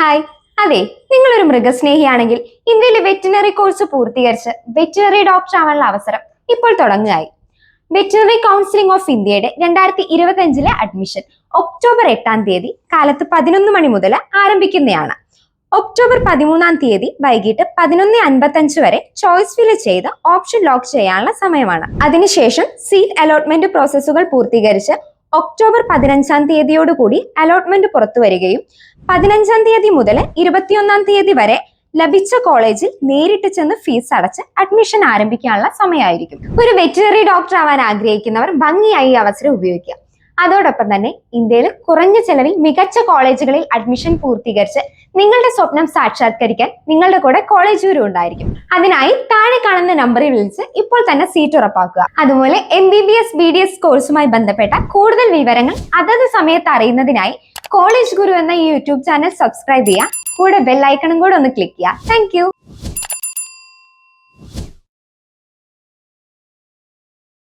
Hi അതെ നിങ്ങളൊരു മൃഗസ്നേഹിയാണെങ്കിൽ ഇന്ത്യയിലെ വെറ്റിനറി കോഴ്സ് പൂർത്തീകരിച്ച് വെറ്റിനറി ഡോക്ടർ ആവാനുള്ള അവസരം ഇപ്പോൾ തുടങ്ങുകയായി. വെറ്റിനറി കൗൺസിലിംഗ് ഓഫ് ഇന്ത്യയുടെ രണ്ടായിരത്തി ഇരുപത്തി അഞ്ചിലെ അഡ്മിഷൻ ഒക്ടോബർ എട്ടാം തീയതി കാലത്ത് പതിനൊന്ന് മണി മുതൽ ആരംഭിക്കുന്നതാണ് ഒക്ടോബർ പതിമൂന്നാം തീയതി വൈകിട്ട് പതിനൊന്ന് അൻപത്തഞ്ച് വരെ ചോയ്സ് ഫില്ല് ചെയ്ത് ഓപ്ഷൻ ലോക്ക് ചെയ്യാനുള്ള സമയമാണ്. അതിനുശേഷം സീറ്റ് അലോട്ട്മെന്റ് പ്രോസസ്സുകൾ പൂർത്തീകരിച്ച് ഒക്ടോബർ പതിനഞ്ചാം തീയതിയോടുകൂടി അലോട്ട്മെന്റ് പുറത്തു വരികയും പതിനഞ്ചാം തീയതി മുതൽ ഇരുപത്തിയൊന്നാം തീയതി വരെ ലഭിച്ച കോളേജിൽ നേരിട്ട് ചെന്ന് ഫീസ് അടച്ച് അഡ്മിഷൻ ആരംഭിക്കാനുള്ള സമയമായിരിക്കും. ഒരു വെറ്റിനറി ഡോക്ടർ ആവാൻ ആഗ്രഹിക്കുന്നവർ ഭംഗിയായി ഈ അവസരം ഉപയോഗിക്കുക അതോടൊപ്പം തന്നെ ഇന്ത്യയിൽ കുറഞ്ഞ ചെലവിൽ മികച്ച കോളേജുകളിൽ അഡ്മിഷൻ പൂർത്തീകരിച്ച് നിങ്ങളുടെ സ്വപ്നം സാക്ഷാത്കരിക്കാൻ നിങ്ങളുടെ കൂടെ കോളേജ് ഗുരു ഉണ്ടായിരിക്കും. അതിനായി താഴെ കാണുന്ന നമ്പറിൽ വിളിച്ച് ഇപ്പോൾ തന്നെ സീറ്റ് ഉറപ്പാക്കുക. അതുപോലെ M B B S B D S കോഴ്സുമായി ബന്ധപ്പെട്ട കൂടുതൽ വിവരങ്ങൾ അതത് സമയത്ത് അറിയുന്നതിനായി കോളേജ് ഗുരു എന്ന ഈ യൂട്യൂബ് ചാനൽ സബ്സ്ക്രൈബ് ചെയ്യുക. കൂടെ ബെല്ലൈക്കണും കൂടെ ഒന്ന് ക്ലിക്ക് ചെയ്യുക. താങ്ക്